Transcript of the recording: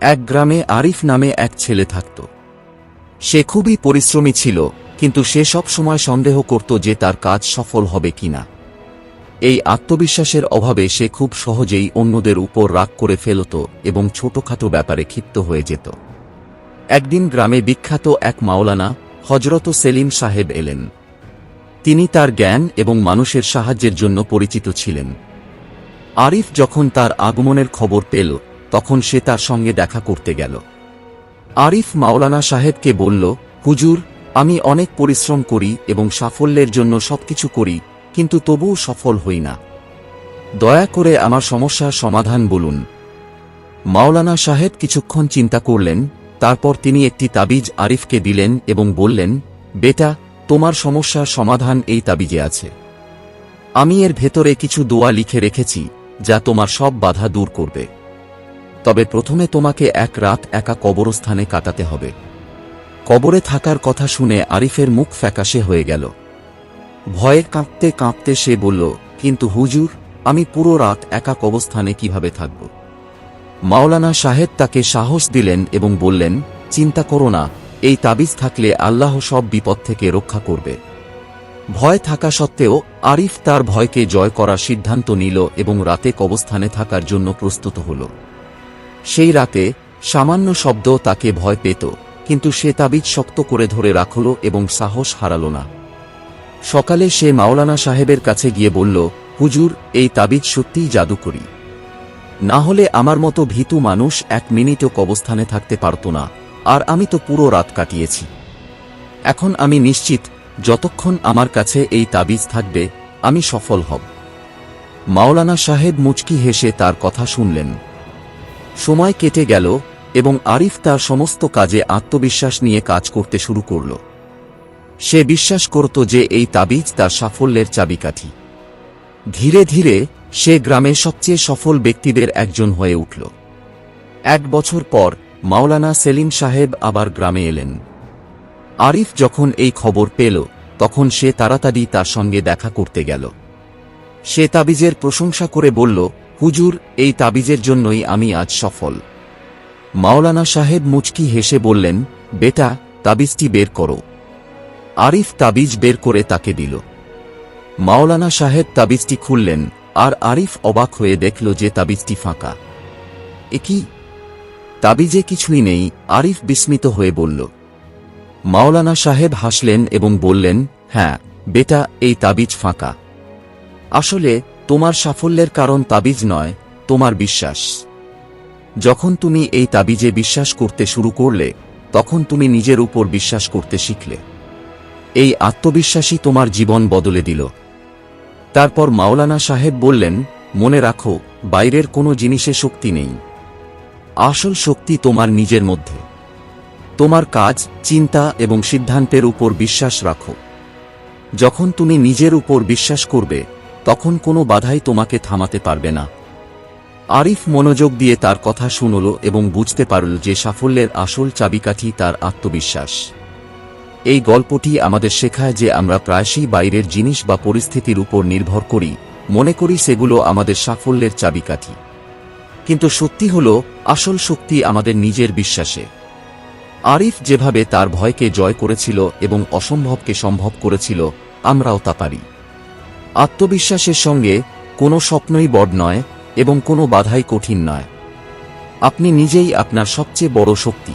এক গ্রামে আরিফ নামে এক ছেলে থাকত। সে খুবই পরিশ্রমী ছিল, কিন্তু সে সব সময় সন্দেহ করত যে তার কাজ সফল হবে কিনা। এই আত্মবিশ্বাসের অভাবে সে খুব সহজেই অন্যদের উপর রাগ করে ফেলত এবং ছোটখাটো ব্যাপারে ক্ষিপ্ত হয়ে যেত। একদিন গ্রামে বিখ্যাত এক মাওলানা হজরত সেলিম সাহেব এলেন। তিনি তার জ্ঞান এবং মানুষের সাহায্যের জন্য পরিচিত ছিলেন। আরিফ যখন তার আগমনের খবর পেল তখন সে তার সঙ্গে দেখা করতে গেল। আরিফ মাওলানা সাহেবকে বলল, হুজুর, আমি অনেক পরিশ্রম করি এবং সাফল্যের জন্য সবকিছু করি, কিন্তু তবুও সফল হই না। দয়া করে আমার সমস্যার সমাধান বলুন। মাওলানা সাহেব কিছুক্ষণ চিন্তা করলেন, তারপর তিনি একটি তাবিজ আরিফকে দিলেন এবং বললেন, বেটা, তোমার সমস্যার সমাধান এই তাবিজে আছে। আমি এর ভেতরে কিছু দোয়া লিখে রেখেছি, যা তোমার সব বাধা দূর করবে। তবে প্রথমে তোমাকে এক রাত একা কবরস্থানে কাটাতে হবে। কবরে থাকার কথা শুনে আরিফের মুখ ফ্যাকাশে হয়ে গেল। ভয়ে কাঁপতে কাঁপতে সে বলল, কিন্তু হুজুর, আমি পুরো রাত একা কবস্থানে কীভাবে থাকব? মাওলানা সাহেব তাকে সাহস দিলেন এবং বললেন, চিন্তা করো না, এই তাবিজ থাকলে আল্লাহ সব বিপদ থেকে রক্ষা করবে। ভয় থাকা সত্ত্বেও আরিফ তার ভয়কে জয় করার সিদ্ধান্ত নিল এবং রাতে কবস্থানে থাকার জন্য প্রস্তুত হল। সেই রাতে সামান্য শব্দ তাকে ভয় পেত, কিন্তু সে তাবিজ শক্ত করে ধরে রাখল এবং সাহস হারাল না। সকালে সে মাওলানা সাহেবের কাছে গিয়ে বলল, হুজুর, এই তাবিজ সত্যিই জাদু করি না হলে আমার মতো ভীতু মানুষ এক মিনিটও কবস্থানে থাকতে পারত না, আর আমি তো পুরো রাত কাটিয়েছি। এখন আমি নিশ্চিত, যতক্ষণ আমার কাছে এই তাবিজ থাকবে, আমি সফল হব। মাওলানা সাহেব মুচকি হেসে তার কথা শুনলেন। সময় কেটে গেল এবং আরিফ তার সমস্ত কাজে আত্মবিশ্বাস নিয়ে কাজ করতে শুরু করল। সে বিশ্বাস করত যে এই তাবিজ তার সাফল্যের চাবিকাঠি। ধীরে ধীরে সে গ্রামের সবচেয়ে সফল ব্যক্তিদের একজন হয়ে উঠল। এক বছর পর মাওলানা সেলিম সাহেব আবার গ্রামে এলেন। আরিফ যখন এই খবর পেল, তখন সে তাড়াতাড়ি তার সঙ্গে দেখা করতে গেল। সে তাবিজের প্রশংসা করে বলল হুজুর, এই তাবিজের জন্যই আমি আজ সফল। মাওলানা সাহেব মুচকি হেসে বললেন, বেটা, তাবিজটি বের করো। আরিফ তাবিজ বের করে তাকে দিল। মাওলানা সাহেব তাবিজটি খুললেন, আর আরিফ অবাক হয়ে দেখল যে তাবিজটি ফাঁকা। এ কি? তাবিজে কিছুই নেই, আরিফ বিস্মিত হয়ে বলল। মাওলানা সাহেব হাসলেন এবং বললেন হ্যাঁ বেটা, এই তাবিজ ফাঁকা। আসলে তোমার সাফল্যের কারণ তাবিজ নয়, তোমার বিশ্বাস। যখন তুমি এই তাবিজে বিশ্বাস করতে শুরু করলে, তখন তুমি নিজের উপর বিশ্বাস করতে শিখলে। এই আত্মবিশ্বাসই তোমার জীবন বদলে দিল। তারপর মাওলানা সাহেব বললেন, মনে রাখো, বাইরের কোনো জিনিসে শক্তি নেই। আসল শক্তি তোমার নিজের মধ্যে। তোমার কাজ, চিন্তা এবং সিদ্ধান্তের উপর বিশ্বাস রাখো। যখন তুমি নিজের উপর বিশ্বাস করবে তখন কোনো বাধাই তোমাকে থামাতে পারবে না। আরিফ মনোযোগ দিয়ে তার কথা শুনল এবং বুঝতে পারল যে সাফল্যের আসল চাবিকাঠি তার আত্মবিশ্বাস। এই গল্পটি আমাদের শেখায় যে আমরা প্রায়শই বাইরের জিনিস বা পরিস্থিতির উপর নির্ভর করি, মনে করি সেগুলো আমাদের সাফল্যের চাবিকাঠি। কিন্তু সত্যি হল, আসল শক্তি আমাদের নিজের বিশ্বাসে। আরিফ যেভাবে তার ভয়কে জয় করেছিল এবং অসম্ভবকে সম্ভব করেছিল, আমরাও তা পারি। আত্মবিশ্বাসের সঙ্গে কোনো স্বপ্নই বড় নয় এবং কোনো বাধাই কঠিন নয়। আপনি নিজেই আপনার সবচেয়ে বড় শক্তি।